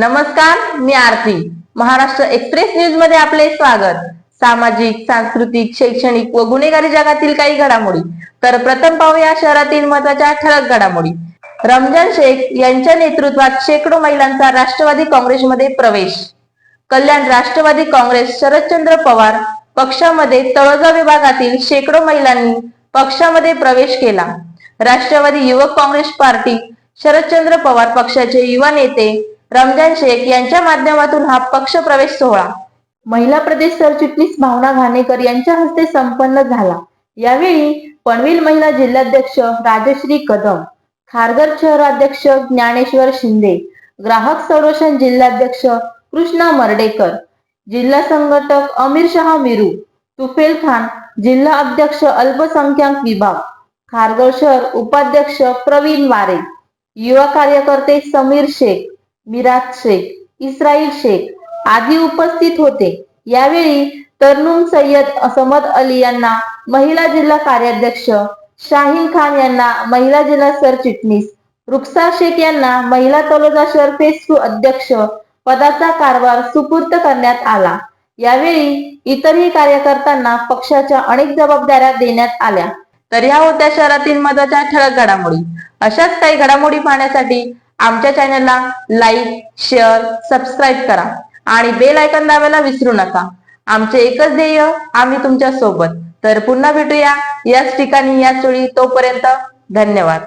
नमस्कार मी आरती. महाराष्ट्र एक्सप्रेस न्यूजमध्ये आपले स्वागत. सामाजिक सांस्कृतिक शैक्षणिक व गुन्हेगारी जगातील काही घडामोडी. तर प्रथम पाहूया शहरातील महत्त्वाच्या ठळक घडामोडी. रमजान शेख यांच्या नेतृत्वात शेकडो महिलांचा राष्ट्रवादी काँग्रेसमध्ये प्रवेश. कल्याण राष्ट्रवादी काँग्रेस शरदचंद्र पवार पक्षामध्ये तळोजा विभागातील शेकडो महिलांनी पक्षामध्ये प्रवेश केला. राष्ट्रवादी युवक काँग्रेस पार्टी शरदचंद्र पवार पक्षाचे युवा नेते रमजान शेख यांच्या माध्यमातून हा पक्ष प्रवेश सोहळा. महिला प्रदेश सरचिटणीस भावना घाणेकर यांच्या हस्ते संपन्न झाला. यावेळी पनवेल महिला जिल्हाध्यक्ष राजश्री कदम खारघर शहराध्यक्ष ज्ञानेश्वर शिंदे ग्राहक संरक्षण जिल्हाध्यक्ष कृष्णा मर्डेकर जिल्हा संघटक अमीर शहा मिरू तुफेल खान जिल्हा अध्यक्ष अल्पसंख्याक विभाग खारघर शहर उपाध्यक्ष प्रवीण वारे युवा कार्यकर्ते समीर शेख मिराज शेख इस्राईल शेख आदी उपस्थित होते. यावेळी तरुण सय्यद समद अली यांना महिला जिल्हा कार्याध्यक्ष शाहीन खान यांना महिला जिल्हा सरचिटणीस रुक्सा शेख यांना महिला तलोजा शहर फेस अध्यक्ष पदाचा कारभार सुपूर्त करण्यात आला. यावेळी इतरही कार्यकर्त्यांना पक्षाच्या अनेक जबाबदाऱ्या देण्यात आल्या. तर ह्या होत्या शहरातील महत्त्वाच्या ठळक घडामोडी. अशाच काही घडामोडी पाहण्यासाठी आमच्या चॅनलला लाईक शेअर सबस्क्राईब करा आणि बेल आयकॉन दाबायला विसरू नका. आमचे एकच ध्येय आम्ही तुमच्यासोबत तर पुन्हा भेटूया याच ठिकाणी याच वेळी तोपर्यंत धन्यवाद.